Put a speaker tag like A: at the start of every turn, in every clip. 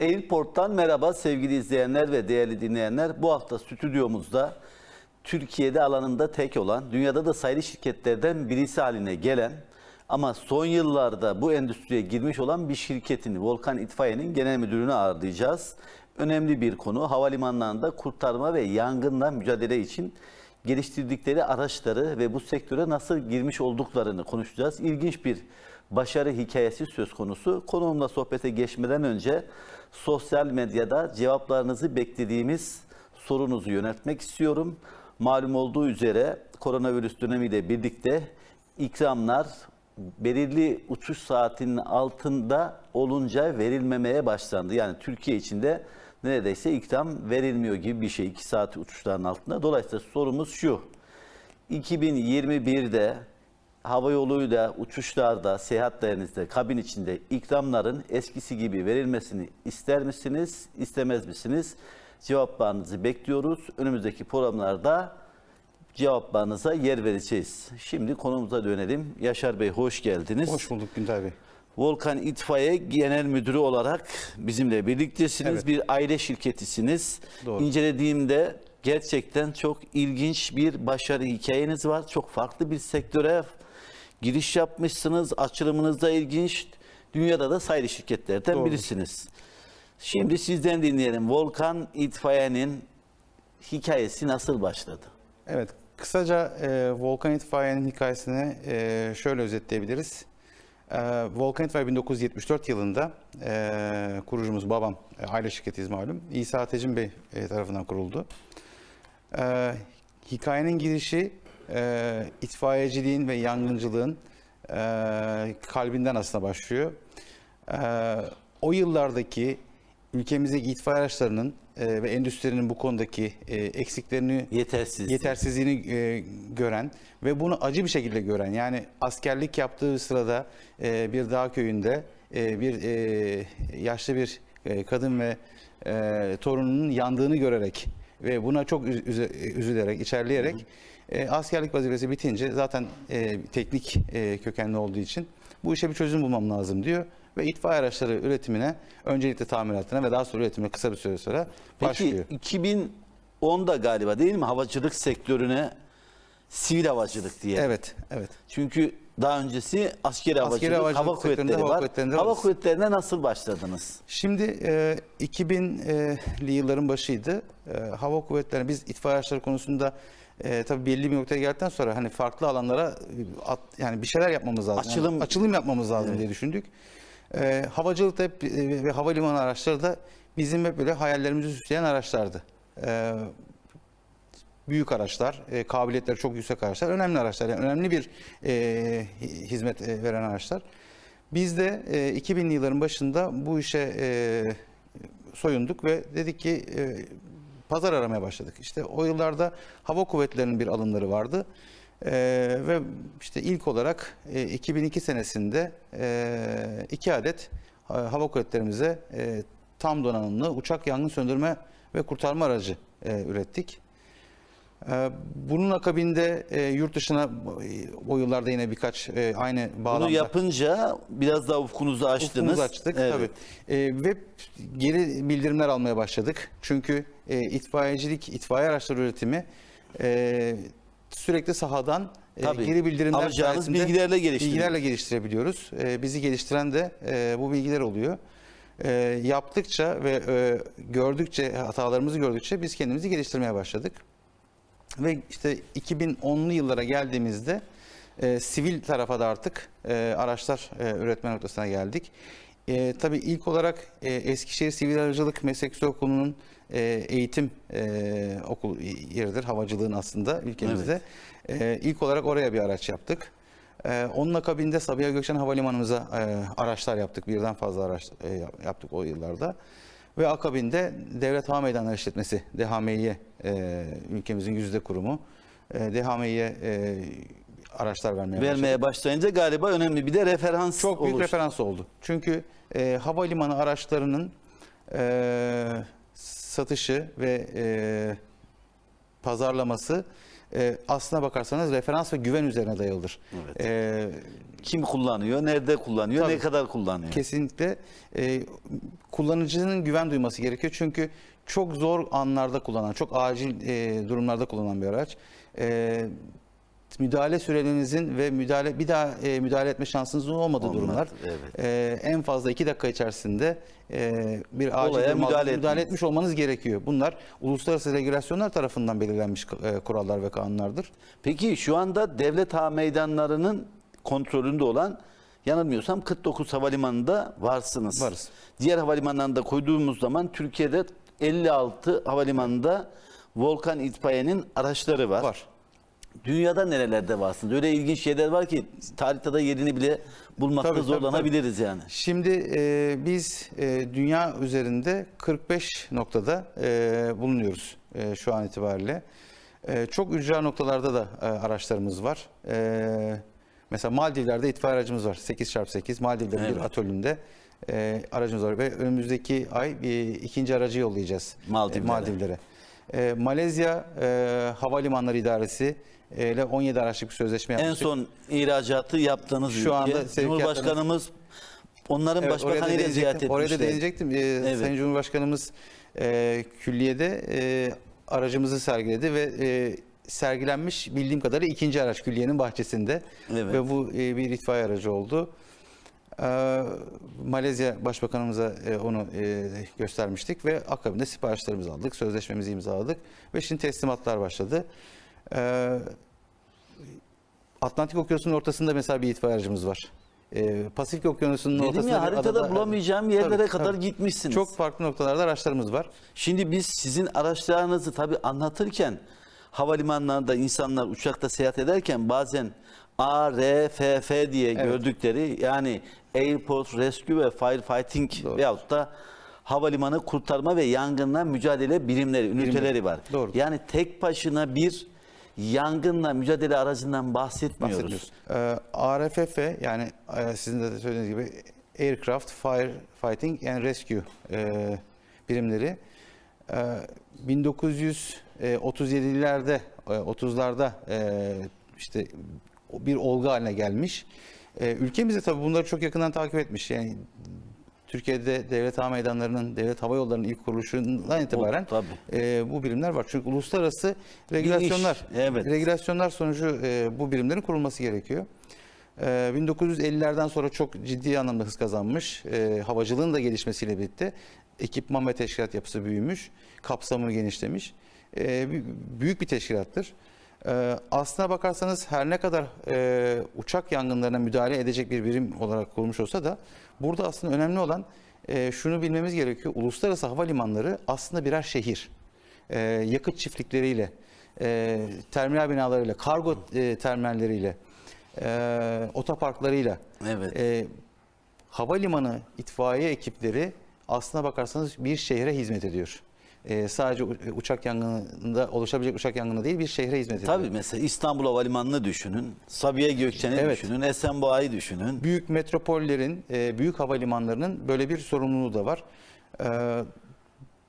A: Airport'tan merhaba sevgili izleyenler ve değerli dinleyenler. Bu hafta stüdyomuzda Türkiye'de alanında tek olan, dünyada da sayılı şirketlerden birisi haline gelen ama son yıllarda bu endüstriye girmiş olan bir şirketin Volkan İtfaiye'nin genel müdürünü ağırlayacağız. Önemli bir konu havalimanlarında kurtarma ve yangınla mücadele için geliştirdikleri araçları ve bu sektöre nasıl girmiş olduklarını konuşacağız. İlginç bir başarı hikayesi söz konusu. Konuğumla sohbete geçmeden önce sosyal medyada cevaplarınızı beklediğimiz sorunuzu yöneltmek istiyorum. Malum olduğu üzere koronavirüs dönemiyle birlikte ikramlar belirli uçuş saatinin altında olunca verilmemeye başlandı. Yani Türkiye içinde neredeyse ikram verilmiyor gibi bir şey 2 saat uçuşların altında. Dolayısıyla sorumuz şu. 2021'de hava yoluyla uçuşlarda, seyahatlerinizde, kabin içinde ikramların eskisi gibi verilmesini ister misiniz, istemez misiniz? Cevaplarınızı bekliyoruz. Önümüzdeki programlarda cevaplarınıza yer vereceğiz. Şimdi konumuza dönelim. Yaşar Bey hoş geldiniz.
B: Hoş bulduk Günter Bey.
A: Volkan İtfaiye Genel Müdürü olarak bizimle birliktesiniz.
B: Evet.
A: Bir aile şirketisiniz.
B: Doğru.
A: İncelediğimde gerçekten çok ilginç bir başarı hikayeniz var. Çok farklı bir sektöre giriş yapmışsınız. Açılımınız da ilginç. Dünyada da sayılı şirketlerden
B: Doğrudur.
A: birisiniz. Şimdi sizden dinleyelim. Volkan İtfaiye'nin hikayesi nasıl başladı?
B: Evet, kısaca e, Volkan İtfaiye'nin hikayesini e, şöyle özetleyebiliriz. E, Volkan İtfaiye 1974 yılında e, kurucumuz babam, e, aile şirketiyiz malum, İsa Tecin Bey e, tarafından kuruldu. E, hikayenin girişi e, itfaiyeciliğin ve yangıncılığın e, kalbinden aslında başlıyor. E, o yıllardaki ülkemizdeki itfaiye araçlarının e, ve endüstrinin bu konudaki e, eksiklerini
A: Yetersiz.
B: yetersizliğini e, gören ve bunu acı bir şekilde gören yani askerlik yaptığı sırada e, bir dağ köyünde e, bir e, yaşlı bir e, kadın ve e, torununun yandığını görerek ve buna çok üz- üzülerek, içerleyerek e, askerlik vazifesi bitince zaten e, teknik e, kökenli olduğu için bu işe bir çözüm bulmam lazım diyor ve itfaiye araçları üretimine öncelikle tamiratına ve daha sonra üretimine kısa bir süre sonra başlıyor.
A: Peki 2010'da galiba değil mi havacılık sektörüne sivil havacılık diye.
B: Evet, evet.
A: Çünkü daha öncesi askeri havacılık,
B: havacılık
A: hava kuvvetleri
B: hava
A: var.
B: kuvvetlerinde
A: hava
B: varız.
A: kuvvetlerine nasıl başladınız?
B: Şimdi e, 2000'li yılların başıydı. E, hava kuvvetleri biz itfaiye araçları konusunda e, tabii belli bir noktaya geldikten sonra hani farklı alanlara e, at, yani bir şeyler yapmamız lazım.
A: Açılım-
B: Yani açılım yapmamız lazım diye düşündük. E, havacılıkta hep, e, ve havalimanı araçları da bizim hep böyle hayallerimizi süsleyen araçlardı. E, büyük araçlar, e, kabiliyetleri çok yüksek araçlar, önemli araçlar. Yani önemli bir e, hi- hizmet e, veren araçlar. Biz de e, 2000'li yılların başında bu işe e, soyunduk ve dedik ki e, pazar aramaya başladık. İşte o yıllarda hava kuvvetlerinin bir alımları vardı. E, ve işte ilk olarak e, 2002 senesinde e, iki adet e, hava kuvvetlerimize e, tam donanımlı uçak yangın söndürme ve kurtarma aracı e, ürettik. Ee, Bunun akabinde e, yurt dışına e, o yıllarda yine birkaç e, aynı bağlamda
A: Bunu yapınca biraz daha ufkunuzu açtınız.
B: ufkumuzu açtık
A: Evet.
B: tabii. E, ve geri bildirimler almaya başladık. Çünkü e, itfaiyecilik, itfaiye araçları üretimi e, sürekli sahadan e,
A: Tabii.
B: geri bildirimler
A: Alacağınız bilgilerle
B: bilgilerle geliştirebiliyoruz. E, bizi geliştiren de e, bu bilgiler oluyor. E, yaptıkça ve e, gördükçe hatalarımızı gördükçe biz kendimizi geliştirmeye başladık. Ve işte 2010'lu yıllara geldiğimizde e, sivil tarafa da artık e, araçlar e, üretme noktasına geldik. E, tabii ilk olarak e, Eskişehir Sivil Havacılık Meslek Okulu'nun e, eğitim e, okul yeridir. Havacılığın aslında ülkemizde. E, ilk olarak oraya bir araç yaptık. E, onun akabinde Sabiha Gökçen Havalimanımıza e, araçlar yaptık. Birden fazla araç e, yaptık o yıllarda. Ve akabinde Devlet Hava Meydanları İşletmesi, DHMİ'ye e, ülkemizin yüzde kurumu. E, DHMİ'ye e, araçlar vermeye başladı.
A: Vermeye başlayınca galiba önemli bir de referans
B: Çok büyük
A: oluştu.
B: referans oldu. Çünkü e, havalimanı araçlarının e, satışı ve e, pazarlaması e, aslına bakarsanız referans ve güven üzerine dayalıdır. E,
A: Kim kullanıyor, nerede kullanıyor,
B: Tabii.
A: ne kadar kullanıyor?
B: kesinlikle e, kullanıcının güven duyması gerekiyor. Çünkü çok zor anlarda kullanan, çok acil e, durumlarda kullanılan bir araç. E, müdahale sürelerinizin ve müdahale bir daha e, müdahale etme şansınızın olmadığı
A: Olmaz,
B: durumlar.
A: evet.
B: E, en fazla iki dakika içerisinde e, bir acil
A: müdahale
B: müdahale, etmiş olmanız gerekiyor. Bunlar uluslararası regülasyonlar tarafından belirlenmiş e, kurallar ve kanunlardır.
A: Peki şu anda devlet hava meydanlarının kontrolünde olan yanılmıyorsam 49 havalimanında varsınız.
B: Varız.
A: Diğer havalimanlarında koyduğumuz zaman Türkiye'de 56 havalimanında Volkan İtfaiye'nin araçları var.
B: Var.
A: Dünyada nerelerde varsınız? Öyle ilginç şeyler var ki haritada yerini bile bulmakta
B: Tabii, tabii,
A: zorlanabiliriz yani.
B: Şimdi e, biz e, dünya üzerinde 45 noktada e, bulunuyoruz e, şu an itibariyle. E, çok ücra noktalarda da e, araçlarımız var. E, mesela Maldivler'de itfaiye aracımız var. 8x8 Maldivlerin bir
A: Evet.
B: atölünde e, aracımız var ve önümüzdeki ay bir ikinci aracı yollayacağız e,
A: Maldivlere.
B: E, Malezya e, Havalimanları İdaresi e, ile 17 araçlık bir sözleşme
A: En
B: yapmıştık.
A: son ihracatı yaptığınız
B: Şu
A: ülke.
B: anda
A: Cumhurbaşkanımız onların
B: Evet, oraya da
A: başbakanıyla ziyaret etmişti.
B: Oraya da değinecektim. Ee,
A: Evet.
B: Sayın Cumhurbaşkanımız e, külliyede e, aracımızı sergiledi ve e, sergilenmiş bildiğim kadarıyla ikinci araç külliyenin bahçesinde.
A: Evet.
B: Ve bu e, bir itfaiye aracı oldu. Ee, Malezya Başbakanımıza e, onu e, göstermiştik ve akabinde siparişlerimizi aldık, sözleşmemizi imzaladık ve şimdi teslimatlar başladı. Ee, Atlantik Okyanusu'nun ortasında mesela bir itfaiye aracımız var. Ee, Pasifik Okyanusu'nun
A: Dedim
B: ortasında
A: ya
B: bir
A: haritada
B: adada-
A: bulamayacağım yerlere
B: Tabii,
A: kadar
B: tabii.
A: gitmişsiniz.
B: Çok farklı noktalarda araçlarımız var.
A: Şimdi biz sizin araçlarınızı tabii anlatırken havalimanlarında insanlar uçakta seyahat ederken bazen A, R, F, F diye gördükleri yani Airport Rescue ve Firefighting veyahut da havalimanı kurtarma ve yangınla mücadele birimleri, üniteleri var.
B: Doğru.
A: Yani tek başına bir yangınla mücadele aracından bahsetmiyoruz.
B: Ee, ARFF yani e, sizin de söylediğiniz gibi Aircraft Fire Fighting and Rescue e, birimleri e, 1937'lerde e, 30'larda e, işte bir olgu haline gelmiş. E, ülkemiz de tabii bunları çok yakından takip etmiş. Yani Türkiye'de devlet hava meydanlarının, devlet hava yollarının ilk kuruluşundan itibaren
A: tabii.
B: e, bu birimler var. Çünkü uluslararası regülasyonlar,
A: evet.
B: regülasyonlar sonucu e, bu birimlerin kurulması gerekiyor. E, 1950'lerden sonra çok ciddi anlamda hız kazanmış. E, havacılığın da gelişmesiyle birlikte ekipman ve teşkilat yapısı büyümüş, kapsamı genişlemiş. E, bü- büyük bir teşkilattır. E, aslına bakarsanız her ne kadar e, uçak yangınlarına müdahale edecek bir birim olarak kurulmuş olsa da burada aslında önemli olan e, şunu bilmemiz gerekiyor. Uluslararası havalimanları aslında birer şehir. E, yakıt çiftlikleriyle, e, terminal binalarıyla, kargo e, terminalleriyle, e, otoparklarıyla,
A: Evet.
B: e, havalimanı itfaiye ekipleri aslına bakarsanız bir şehre hizmet ediyor. E, sadece uçak yangınında oluşabilecek uçak yangını değil bir şehre hizmet ediyor.
A: Tabii mesela İstanbul Havalimanı'nı düşünün, Sabiha Gökçen'i
B: Evet.
A: düşünün, Esenboğa'yı düşünün.
B: Büyük metropollerin, e, büyük havalimanlarının böyle bir sorumluluğu da var. E,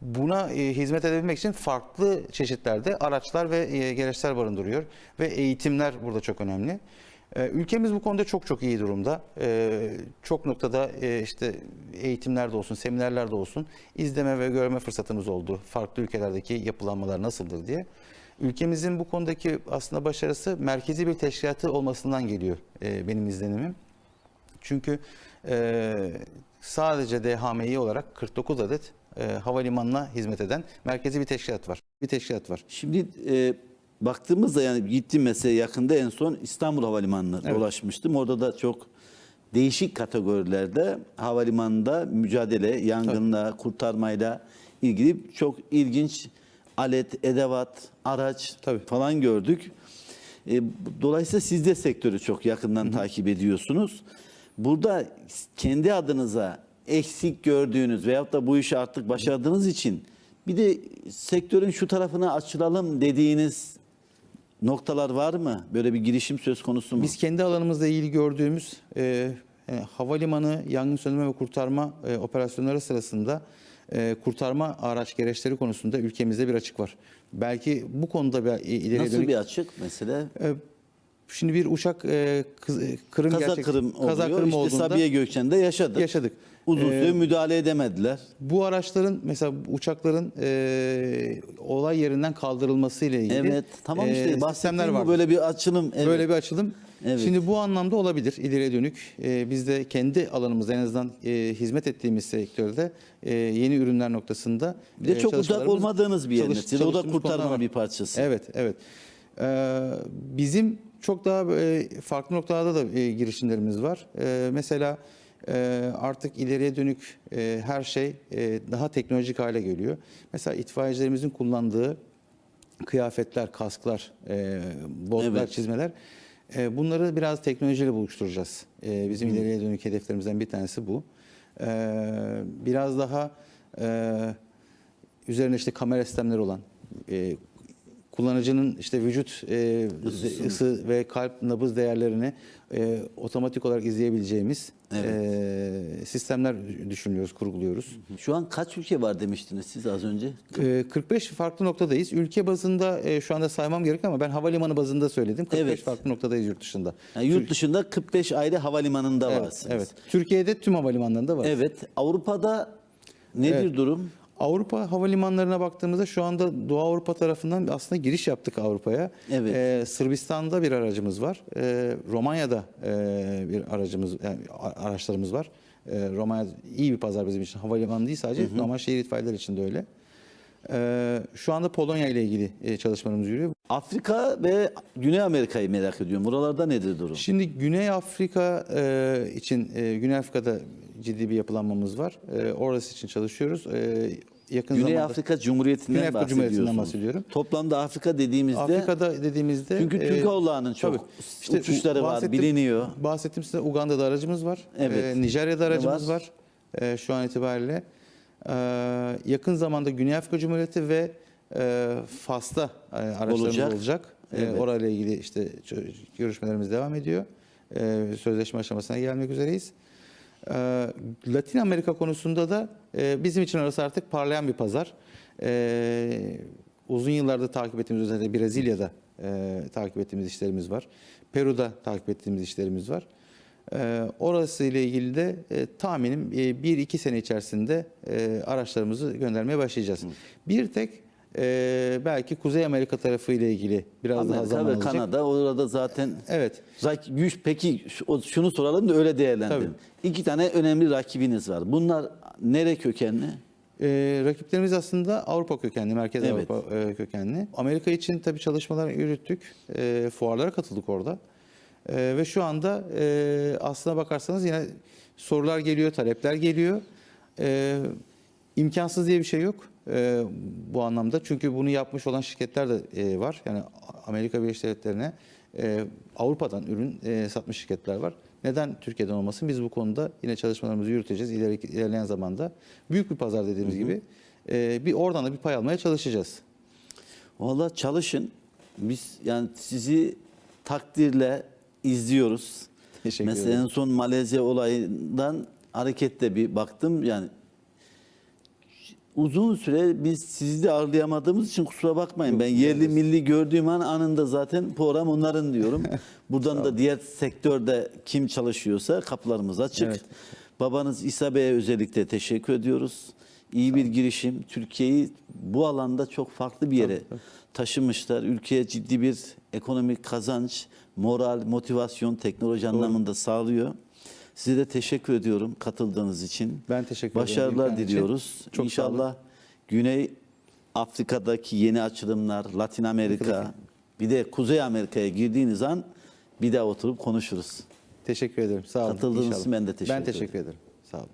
B: Buna e, hizmet edebilmek için farklı çeşitlerde araçlar ve e, gereçler barındırıyor ve eğitimler burada çok önemli. E, Ülkemiz bu konuda çok çok iyi durumda. E, Çok noktada e, işte eğitimlerde olsun, seminerlerde olsun izleme ve görme fırsatımız oldu. Farklı ülkelerdeki yapılanmalar nasıldır diye. Ülkemizin bu konudaki aslında başarısı merkezi bir teşkilatı olmasından geliyor e, benim izlenimim. Çünkü e, sadece DHMİ olarak 49 adet havalimanına hizmet eden merkezi bir teşkilat var. Bir teşkilat var.
A: Şimdi e, baktığımızda yani gittim mesela yakında en son İstanbul Havalimanı'na
B: Evet.
A: dolaşmıştım. Orada da çok değişik kategorilerde havalimanında mücadele, yangınla, kurtarmayla ilgili çok ilginç alet, edevat, araç
B: Tabii.
A: falan gördük. E, dolayısıyla siz de sektörü çok yakından takip ediyorsunuz. Burada kendi adınıza eksik gördüğünüz veyahut da bu işi artık başardığınız için bir de sektörün şu tarafına açılalım dediğiniz noktalar var mı? Böyle bir girişim söz konusu mu?
B: Biz kendi alanımızla ilgili gördüğümüz e, e, havalimanı yangın söndürme ve kurtarma e, operasyonları sırasında e, kurtarma araç gereçleri konusunda ülkemizde bir açık var. Belki bu konuda bir ileriye
A: Nasıl
B: dönük
A: bir açık mesela?
B: e, Şimdi bir uçak e, kız- e, kırım
A: Kaza
B: gerçek-
A: kırım oluyor.
B: kaza kırım
A: işte
B: olduğunda
A: Sabiha Gökçen'de yaşadık.
B: yaşadık.
A: Uzun
B: Ee,
A: süre müdahale edemediler.
B: Bu araçların mesela uçakların e, olay yerinden kaldırılması ile ilgili
A: Evet. Tamam
B: e,
A: işte
B: sistemler
A: bahsettiğim
B: var.
A: bu böyle bir açılım. Evet.
B: Böyle bir açılım.
A: Evet.
B: Şimdi bu anlamda olabilir ileriye dönük. E, biz de kendi alanımızda en azından e, hizmet ettiğimiz sektörde e, yeni ürünler noktasında
A: bir de
B: e,
A: çok uzak olmadığınız bir yer
B: çalış-.
A: O da kurtarmanın bir parçası.
B: Evet, evet. Ee, bizim çok daha e, farklı noktalarda da e, girişimlerimiz var. E, mesela e, artık ileriye dönük her şey daha teknolojik hale geliyor. Mesela itfaiyecilerimizin kullandığı kıyafetler, kasklar, botlar,
A: Evet.
B: çizmeler bunları biraz teknolojiyle buluşturacağız. Bizim ileriye dönük hedeflerimizden bir tanesi bu. Biraz daha üzerine işte kamera sistemleri olan kullanıcının işte vücut e, ısı ve kalp nabız değerlerini e, otomatik olarak izleyebileceğimiz e, sistemler düşünüyoruz, kurguluyoruz.
A: Şu an kaç ülke var demiştiniz siz az önce?
B: E, 45 farklı noktadayız. Ülke bazında e, şu anda saymam gerekiyor ama ben havalimanı bazında söyledim. 45
A: Evet.
B: farklı noktadayız yurt dışında.
A: Yani yurt dışında 45 ayrı havalimanında
B: Evet,
A: varsınız.
B: evet. Türkiye'de tüm havalimanlarında var.
A: Evet. Avrupa'da nedir durum?
B: Avrupa havalimanlarına baktığımızda şu anda Doğu Avrupa tarafından aslında giriş yaptık Avrupa'ya.
A: Evet.
B: Ee, Sırbistan'da bir aracımız var. Ee, Romanya'da e, bir aracımız, yani a- araçlarımız var. Ee, Romanya iyi bir pazar bizim için. Havalimanı değil sadece, normal şehir itfaiyeler için de öyle. Ee, şu anda Polonya ile ilgili e, çalışmalarımız yürüyor.
A: Afrika ve Güney Amerika'yı merak ediyorum. Buralarda nedir durum?
B: Şimdi Güney Afrika e, için, e, Güney Afrika'da ciddi bir yapılanmamız var. E, orası için çalışıyoruz. E, yakın
A: Güney
B: zamanda
A: Afrika Cumhuriyeti'nden
B: Güney Afrika Cumhuriyeti'nden bahsediyorum.
A: Toplamda Afrika dediğimizde
B: Afrika'da dediğimizde
A: Çünkü
B: e,
A: Türk Hava çok
B: tabii.
A: uçuşları var, biliniyor.
B: Bahsettim size Uganda'da aracımız var.
A: Evet.
B: E, Nijerya'da aracımız
A: var?
B: var. E, şu an itibariyle. E, yakın zamanda Güney Afrika Cumhuriyeti ve e, Fas'ta e, araçlarımız
A: Olacak.
B: olacak. E,
A: Evet.
B: orayla ilgili işte görüşmelerimiz devam ediyor. E, sözleşme aşamasına gelmek üzereyiz. E, Latin Amerika konusunda da e, bizim için orası artık parlayan bir pazar. E, uzun yıllardır takip ettiğimiz özellikle Brezilya'da e, takip ettiğimiz işlerimiz var. Peru'da takip ettiğimiz işlerimiz var. E, orası ile ilgili de e, tahminim 1-2 sene içerisinde e, araçlarımızı göndermeye başlayacağız. Bir tek e, belki Kuzey Amerika tarafı ile ilgili biraz daha
A: Amerika
B: zaman
A: ve
B: alacak.
A: Kanada orada zaten
B: Evet.
A: Rak- güç peki şunu soralım da öyle değerlendirin. İki tane önemli rakibiniz var. Bunlar nere kökenli?
B: Ee, rakiplerimiz aslında Avrupa kökenli, Merkez
A: Evet.
B: Avrupa e, kökenli. Amerika için tabii çalışmalar yürüttük. E, fuarlara katıldık orada. E, ve şu anda e, aslına bakarsanız yine sorular geliyor, talepler geliyor. E, imkansız diye bir şey yok e, bu anlamda. Çünkü bunu yapmış olan şirketler de e, var. Yani Amerika Birleşik Devletleri'ne e, Avrupa'dan ürün e, satmış şirketler var. Neden Türkiye'den olmasın? Biz bu konuda yine çalışmalarımızı yürüteceğiz ileri, ilerleyen zamanda. Büyük bir pazar dediğimiz gibi. E, bir oradan da bir pay almaya çalışacağız.
A: Valla çalışın. Biz yani sizi takdirle izliyoruz.
B: Teşekkür
A: Mesela
B: ederim.
A: en son Malezya olayından hareketle bir baktım. Yani uzun süre biz sizi de ağırlayamadığımız için kusura bakmayın. ben yerli milli gördüğüm an anında zaten program onların diyorum. Buradan da diğer sektörde kim çalışıyorsa kapılarımız açık.
B: Evet.
A: Babanız İsa Bey'e özellikle teşekkür ediyoruz. İyi bir girişim. Türkiye'yi bu alanda çok farklı bir yere taşımışlar. Ülkeye ciddi bir ekonomik kazanç, moral, motivasyon, teknoloji anlamında sağlıyor. Size de teşekkür ediyorum katıldığınız için.
B: Ben teşekkür ederim
A: Başarılar
B: imkan için.
A: diliyoruz.
B: Çok.
A: İnşallah Güney Afrika'daki yeni açılımlar, Latin Amerika, bir de Kuzey Amerika'ya girdiğiniz an bir daha oturup konuşuruz.
B: Teşekkür ederim. Sağ olun.
A: Katıldığınız için ben de teşekkür
B: Ben teşekkür ederim. Sağ olun.